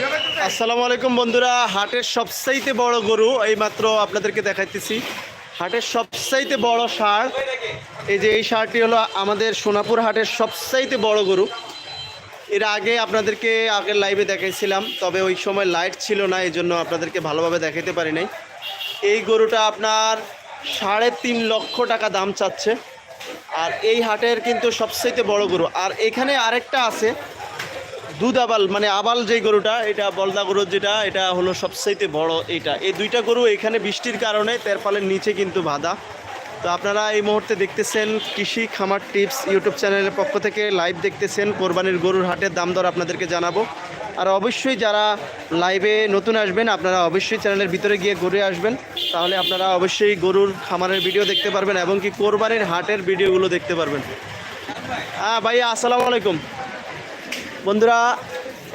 আসসালামু আলাইকুম বন্ধুরা, হাটের সবচাইতে বড় গরু এইমাত্র আপনাদেরকে দেখাইতেছি। হাটের সবচাইতে বড় সার, এই যে এই সারটি হলো আমাদের সোনাপুর হাটের সবচাইতে বড় গরু। এর আগে আপনাদেরকে আগের লাইভে দেখাইছিলাম, তবে ওই সময় লাইট ছিল না এই জন্য আপনাদেরকে ভালোভাবে দেখাইতে পারি নাই। এই গরুটা আপনার সাড়ে তিন লক্ষ টাকা দাম চাচ্ছে। আর এই হাটের কিন্তু সবচাইতে বড় গরু। আর এখানে আরেকটা আছে দুধ আবাল মানে আবাল যে গরুটা, এটা বলদা গরু যেটা, এটা হলো সবচাইতে বড় এইটা এই দুইটা গরু এখানে বৃষ্টির কারণে তেরপালের নিচে কিন্তু বাধা। তো আপনারা এই মুহূর্তে দেখতেছেন কৃষি খামার টিপস ইউটিউব চ্যানেলের পক্ষ থেকে লাইভ দেখতেছেন কোরবানির গরুর হাটের দাম দর আপনাদেরকে জানাব। আর অবশ্যই যারা লাইভে নতুন আসবেন, আপনারা অবশ্যই চ্যানেলের ভিতরে গিয়ে ঘুরে আসবেন। তাহলে আপনারা অবশ্যই গরুর খামারের ভিডিও দেখতে পারবেন এবং কি কোরবানির হাটের ভিডিওগুলো দেখতে পারবেন। হ্যাঁ ভাইয়া, আসসালামু আলাইকুম। বন্ধুরা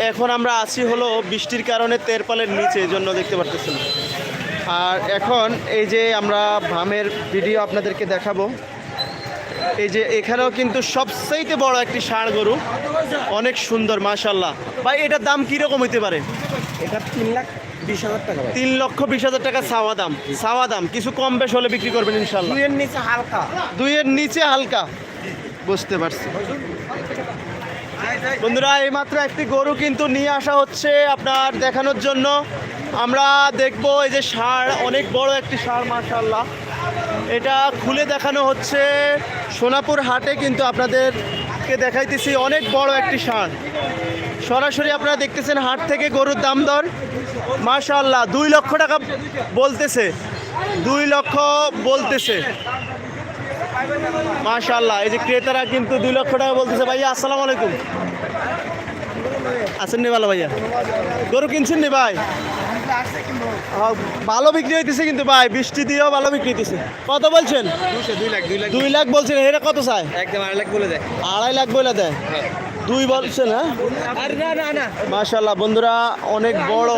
এখন আমরা আছি হলো বৃষ্টির কারণে তেরপালের নিচে এই জন্য দেখতে পারতেছেন আর এখন এই যে আমরা ভামের ভিডিও আপনাদেরকে দেখাবো এই যে এখানেও কিন্তু সবচাইতে বড় একটি ষাঁড় গরু অনেক সুন্দর মাশাল্লাহ ভাই এটার দাম কীরকম হইতে পারে? এটা তিন লাখ বিশ হাজার টাকা তিন লক্ষ বিশ হাজার টাকা চাওয়া দাম চাওয়া দাম। কিছু কম বেশ হলে বিক্রি করবেন ইনশাল্লাহ দুইয়ের নিচে হালকা। দুইয়ের নিচে হালকা। বুঝতে পারছি। বন্ধুরা, এইমাত্র একটি গরু কিন্তু নিয়ে আসা হচ্ছে আপনার দেখানোর জন্য। আমরা দেখব এই যে সার, অনেক বড় একটি সার মাশাল্লাহ এটা খুলে দেখানো হচ্ছে। সোনাপুর হাটে কিন্তু আপনাদেরকে দেখাইতেছি অনেক বড় একটি সার। সরাসরি আপনারা দেখতেছেন হাট থেকে গরুর দাম দর। মাশাল্লাহ দুই লক্ষ টাকা বলতেছে। দুই লক্ষ বলতেছে। মাশাল্লাহ এই যে ক্রেতারা কিন্তু দুই লক্ষ টাকা বলতেছে। ভাইয়া, আসসালামু আলাইকুম। আছেন নি ভালো ভাইয়া? গরু কিনছেন নি ভাই? ভালো বিক্রি হইতেছে কিন্তু ভাই, বৃষ্টি দিয়েও ভালো বিক্রি হইতেছে। কত বলছেন? দুই লাখ বলছেন এটা কত চাই একদম আড়াই লাখ বলে দেয়। আড়াই লাখ বলে দেয় দুই বলছেন হ্যাঁ? মাশাল্লাহ বন্ধুরা, অনেক বড়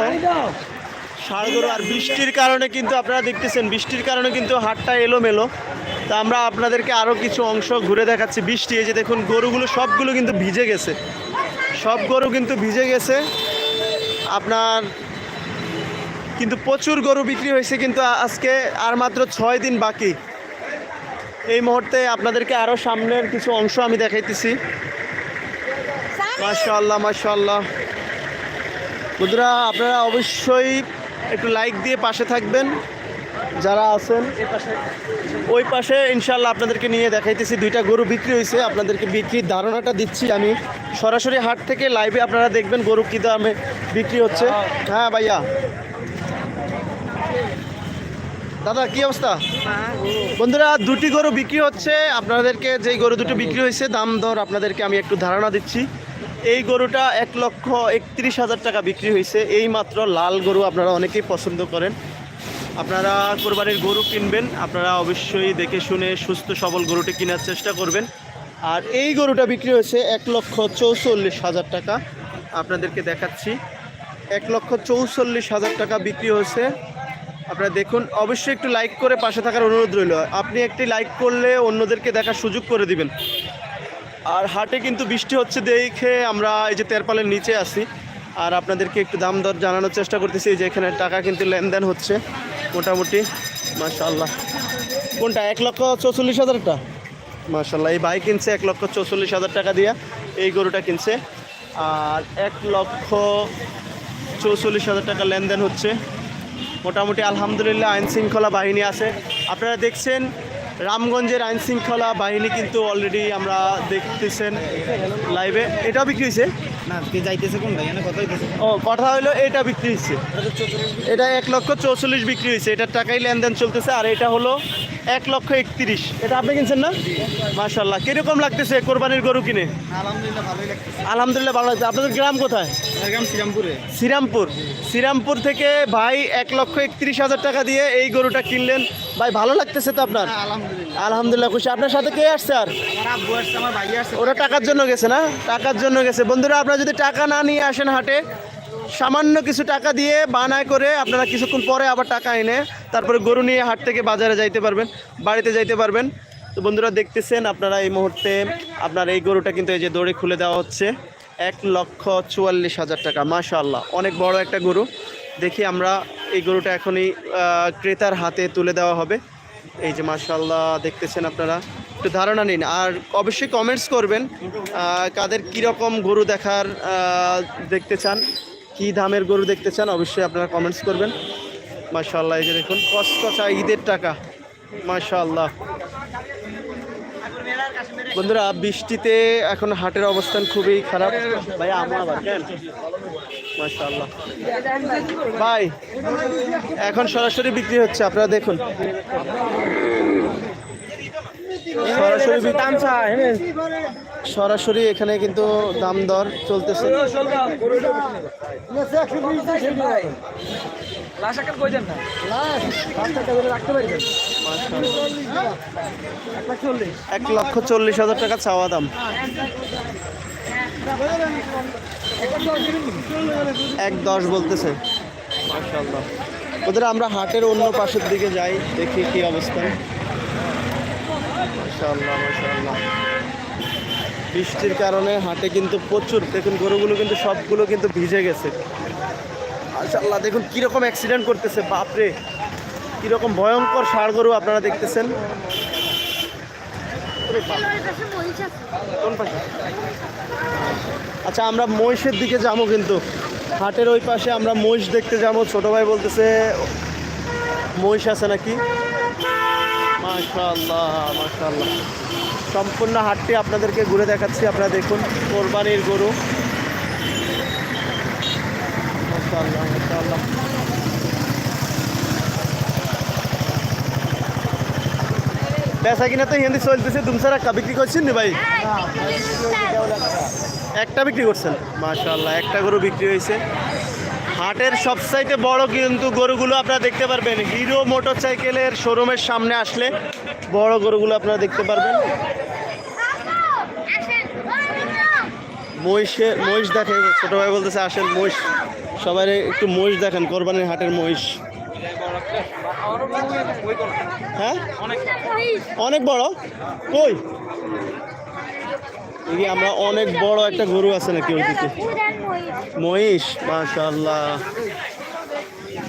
গরু। আর বৃষ্টির কারণে কিন্তু আপনারা দেখতেছেন, বৃষ্টির কারণে কিন্তু হাটটা এলোমেলো। তা আমরা আপনাদেরকে আরও কিছু অংশ ঘুরে দেখাচ্ছি। বৃষ্টি, এই যে দেখুন, গরুগুলো সবগুলো কিন্তু ভিজে গেছে। সব গরু কিন্তু ভিজে গেছে। আপনার কিন্তু প্রচুর গরু বিক্রি হয়েছে কিন্তু আজকে আর মাত্র ছয় দিন বাকি। এই মুহূর্তে আপনাদেরকে আরও সামনের কিছু অংশ আমি দেখাইতেছি। মাশাআল্লাহ মাশাআল্লাহ। বন্ধুরা, আপনারা অবশ্যই একটু লাইক দিয়ে পাশে থাকবেন। যারা আছেন ওই পাশে ইনশাল্লাহ আপনাদেরকে নিয়ে দেখাইতেছি দুইটা গরু বিক্রি হয়েছে আপনাদেরকে বিক্রির ধারণাটা দিচ্ছি আমি। সরাসরি হাট থেকে লাইভে আপনারা দেখবেন গরু কী দামে বিক্রি হচ্ছে। হ্যাঁ ভাইয়া। দাদা, কি অবস্থা? বন্ধুরা, দুটি গরু বিক্রি হচ্ছে। আপনাদেরকে যেই গরু দুটো বিক্রি হয়েছে দাম দর আপনাদেরকে আমি একটু ধারণা দিচ্ছি। এই গরুটা এক লক্ষ একত্রিশ হাজার টাকা বিক্রি হয়েছে এই মাত্র লাল গরু আপনারা অনেকেই পছন্দ করেন। আপনারা কোরবানির গরু কিনবেন, আপনারা অবশ্যই দেখে শুনে সুস্থ সবল গরুটি কেনার চেষ্টা করবেন। আর এই গরুটা বিক্রি হয়েছে এক লক্ষ চৌচল্লিশ হাজার টাকা। আপনাদেরকে দেখাচ্ছি, এক লক্ষ চৌচল্লিশ হাজার টাকা বিক্রি হয়েছে। আপনারা দেখুন, অবশ্যই একটু লাইক করে পাশে থাকার অনুরোধ রইল। আপনি একটি লাইক করলে অন্যদেরকে দেখার সুযোগ করে দিবেন। আর হাটে কিন্তু বৃষ্টি হচ্ছে দেখে আমরা এই যে তেরপালের নিচে আসি আর আপনাদেরকে একটু দাম দর জানানোর চেষ্টা করতেছি যে এখানে টাকা কিন্তু লেনদেন হচ্ছে। মোটামুটি মাশাল্লাহ কোনটা, এক লক্ষ চৌচল্লিশ হাজারটা মাশাল্লাহ এই ভাই কিনছে এক লক্ষ চৌচল্লিশ হাজার টাকা দিয়ে, এই গরুটা কিনছে। আর এক লক্ষ চৌচল্লিশ হাজার টাকা লেনদেন হচ্ছে। মোটামুটি আলহামদুলিল্লাহ, আইন শৃঙ্খলা বাহিনী আছে। আপনারা দেখছেন, রামগঞ্জের আইন শৃঙ্খলা বাহিনী কিন্তু অলরেডি আমরা দেখতেছেন লাইভে এটাও বিক্রি হয়েছে? না কে যাইতেছে কোনটা এখানে কত হইতেছে। ও কথা হলো এটা বিক্রি হচ্ছে এটা এক লক্ষ চৌচল্লিশ বিক্রি হয়েছে এটার টাকাই লেনদেন চলতেছে আর এটা হলো এক লক্ষ একত্রিশ। এটা আপনি কিনছেন না? মাশাল্লাহ কীরকম লাগতেছে কোরবানির গরু কিনে? আলহামদুলিল্লাহ ভালো লাগছে। আপনাদের গ্রাম কোথায়? শ্রীরামপুরে। শ্রীরামপুর। শ্রীরামপুর থেকে ভাই এক লক্ষ একত্রিশ হাজার টাকা দিয়ে এই গরুটা কিনলেন। ভাই ভালো লাগতেছে তো আপনার? আলহামদুলিল্লাহ। আলহামদুলিল্লাহ খুশি। আপনার সাথে কে আসছে আর? ওরা টাকার জন্য গেছে না? টাকার জন্য গেছে। বন্ধুরা আপনারা যদি টাকা না নিয়ে আসেন হাটে সামান্য কিছু টাকা দিয়ে বানায় করে আপনারা কিছুক্ষণ পরে আবার টাকা এনে তারপরে গরু নিয়ে হাট থেকে বাজারে যাইতে পারবেন, বাড়িতে যাইতে পারবেন। তো বন্ধুরা দেখতেছেন আপনারা এই মুহূর্তে আপনার এই গরুটা কিন্তু এই যে দড়ি খুলে দেওয়া হচ্ছে, এক লক্ষ চুয়াল্লিশ হাজার টাকা, মাশাআল্লাহ, অনেক বড় একটা গরু। দেখি আমরা এই গরুটা এখনই ক্রেতার হাতে তুলে দেওয়া হবে। এই যে মাশাআল্লাহ, দেখতেছেন আপনারা। একটু ধারণা নিন, আর অবশ্যই কমেন্টস করবেন কাদের কীরকম গরু দেখার দেখতে চান। কী দামের গরু দেখতে চান অবশ্যই আপনারা কমেন্টস করবেন। মাশাআল্লাহ, এই যে দেখুন কসকসা ঈদের টাকা। মাশাআল্লাহ। বন্ধুরা, বৃষ্টিতে এখন হাটের অবস্থান খুবই খারাপ। ভাই আমার মাশাআল্লাহ। ভাই, এখন সরাসরি বিক্রি হচ্ছে, আপনারা দেখুন। সরাসরি সরাসরি এখানে কিন্তু দাম দর চলতেছে। এক লক্ষ চল্লিশ হাজার টাকা চাওয়া দাম। এক দশ বলতেছে। ওদের আমরা হাটের অন্য পাশের দিকে যাই দেখি কি অবস্থা। মাশাআল্লাহ মাশাআল্লাহ। বৃষ্টির কারণে হাটে কিন্তু প্রচুর, দেখুন গরুগুলো কিন্তু সবগুলো কিন্তু ভিজে গেছে। মাশাআল্লাহ, দেখুন কীরকম অ্যাক্সিডেন্ট করতেছে, বাপরে। কীরকম ভয়ঙ্কর ষাড় গরু আপনারা দেখতেছেন। কোন পাশে? আচ্ছা আমরা মহিষের দিকে যাব কিন্তু। হাটের ওই পাশে আমরা মহিষ দেখতে যাব। ছোট ভাই বলতেছে, মহিষ আছে নাকি? মাশাআল্লাহ মাশাআল্লাহ। সম্পূর্ণ হাটটি আপনাদেরকে ঘুরে দেখাচ্ছি আপনারা দেখুন কোরবানির গরু। মাশাআল্লাহ মাশাআল্লাহ। পেশা কিনা তো হিন্দি চলতেছে দুমসার একটা বিক্রি করছেন নি ভাই? একটা বিক্রি করছেন মাশাআল্লাহ একটা গরু বিক্রি হয়েছে। হাটের সবচাইতে বড় কিন্তু গরুগুলো আপনারা দেখতে পারবেন। হিরো মোটরসাইকেলের শোরুমের সামনে আসলে বড় গরুগুলো আপনারা দেখতে পারবেন। মহিষে, মহিষ দেখে ছোট ভাই বলতেছে আসেন মহিষ। সবাই একটু মহিষ দেখেন, কোরবানির হাটের মহিষ। হ্যাঁ? অনেক বড়? কই? এই আমরা অনেক বড় একটা গরু আছে নাকি ওই দিকে? মহিষ মাশাআল্লাহ।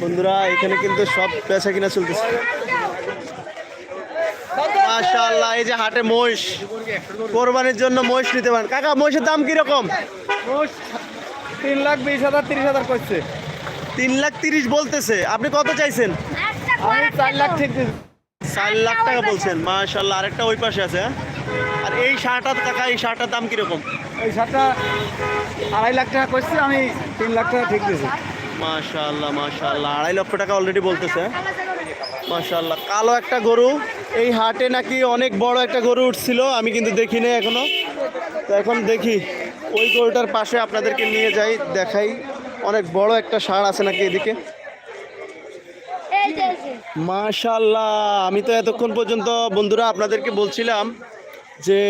বন্ধুরা এখানে কিন্তু সব পেশা কিনা চলতেছে। মাশাআল্লাহ এই যে হাটে মহিষ। কোরবানির জন্য মহিষ নিতে পারেন। কাকা মহিষের দাম কীরকম? তিন লাখ বিশ হাজার তিরিশ হাজার করছে। তিন লাখ তিরিশ বলতেছে। আপনি কত চাইছেন? চার লাখ ঠিক চার লাখ টাকা বলছেন। মাশাল্লাহ আরেকটা ওই পাশে আছে হ্যাঁ? এই শার্টার টাকা এই শার্টার দাম কীরকম? এই শার্টটা আড়াই লাখ টাকা করছে আমি তিন লাখ টাকা ঠিক দিয়েছি। মাশাআল্লাহ মাশাআল্লাহ। আড়াই লক্ষ টাকা অলরেডি বলতেছে? মাশাআল্লাহ কালো একটা গরু। এই হাটে নাকি অনেক বড় একটা গরু উঠছিল আমি কিন্তু দেখি নাই এখনও। তো এখন দেখি ওই গরুটার পাশে আপনাদেরকে নিয়ে যাই দেখাই। অনেক বড় একটা ষাঁড় আছে নাকি এদিকে? মাশাল্লাহ আমি তো এতক্ষণ পর্যন্ত বন্ধুরা আপনাদেরকে বলছিলাম যে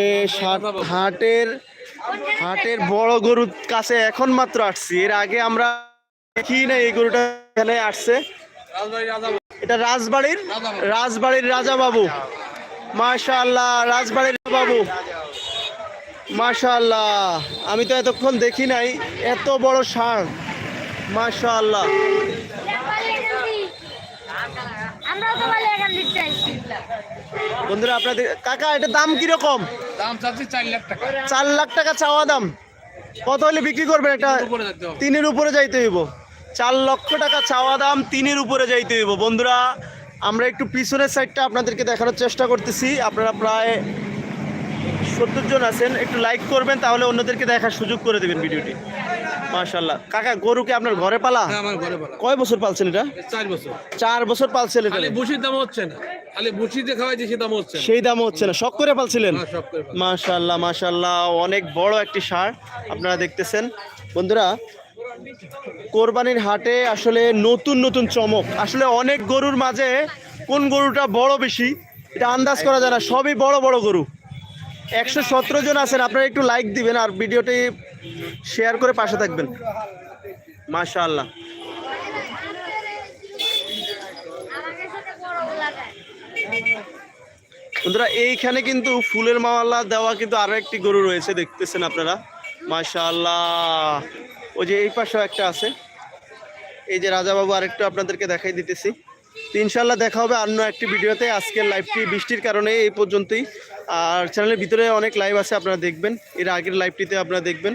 হাটের হাটের বড় গরুর কাছে এখন মাত্র আসছি। এর আগে আমরা দেখি না এই গরুটা এখানে আসছে। এটা রাজবাড়ির রাজবাড়ির রাজা বাবু মাশাল্লাহ রাজবাড়ির বাবু মাশাল্লাহ আমি তো এতক্ষণ দেখি নাই, এত বড় ষাঁড় মাশাল্লাহ আমরাও তো বলে এখান দিতে চাইছি বন্ধুরা আপনাদের কাকা এটার দাম কীরকম? দাম চাচ্ছি চার লাখ টাকা। চার লাখ টাকা চাওয়া দাম। কত হলে বিক্রি করবেন? একটা হবে। তিনের উপরে যাইতে হইব। চার লক্ষ টাকা চাওয়া দাম তিনের উপরে যাইতে হইব। বন্ধুরা আমরা একটু পিছনের সাইডটা আপনাদেরকে দেখানোর চেষ্টা করতেছি। আপনারা প্রায় সত্তর জন আছেন। একটু লাইক করবেন তাহলে অন্যদেরকে দেখার সুযোগ করে দেবেন ভিডিওটি। মাশাল্লাহ কাকা গরুকে আপনার ঘরে পালা? হ্যাঁ, আমার ঘরে বলা কয় বছর পালছেন এটা? চার বছর। চার বছর পালছেন এটা? খালি বুসির দাম হচ্ছে না। খালি বুসিতে খাওয়াই যে দাম হচ্ছে সেই দাম হচ্ছে না। শখ করে পালছিলেন? হ্যাঁ, মাশাল্লাহ মাশাল্লাহ অনেক বড় একটি সার আপনারা দেখতেছেন। বন্ধুরা কোরবানির হাটে আসলে নতুন নতুন চমক। আসলে অনেক গরুর মাঝে কোন গরুটা বড় বেশি এটা আন্দাজ করা যায় না। সবই বড় বড় গরু। একশো সতেরো জন আছেন। আপনারা একটু লাইক দিবেন আর ভিডিওটি শেয়ার করে পাশে থাকবেন। মাশাল্লাহ লাগায় বন্ধুরা, এইখানে কিন্তু ফুলের মালা দেওয়া কিন্তু আরও একটি গরু রয়েছে, দেখতেছেন আপনারা। মাশাআল্লাহ। ওই যে এই পাশেও একটা আছে। এই যে রাজাবাবু আরেকটু আপনাদেরকে দেখাই দিতেছি। ইনশাল্লাহ দেখা হবে অন্য একটি ভিডিওতে। আজকের লাইভটি বৃষ্টির কারণে এই পর্যন্তই। আর চ্যানেলের ভিতরে অনেক লাইভ আছে, আপনারা দেখবেন। এর আগের লাইভটিতে আপনারা দেখবেন।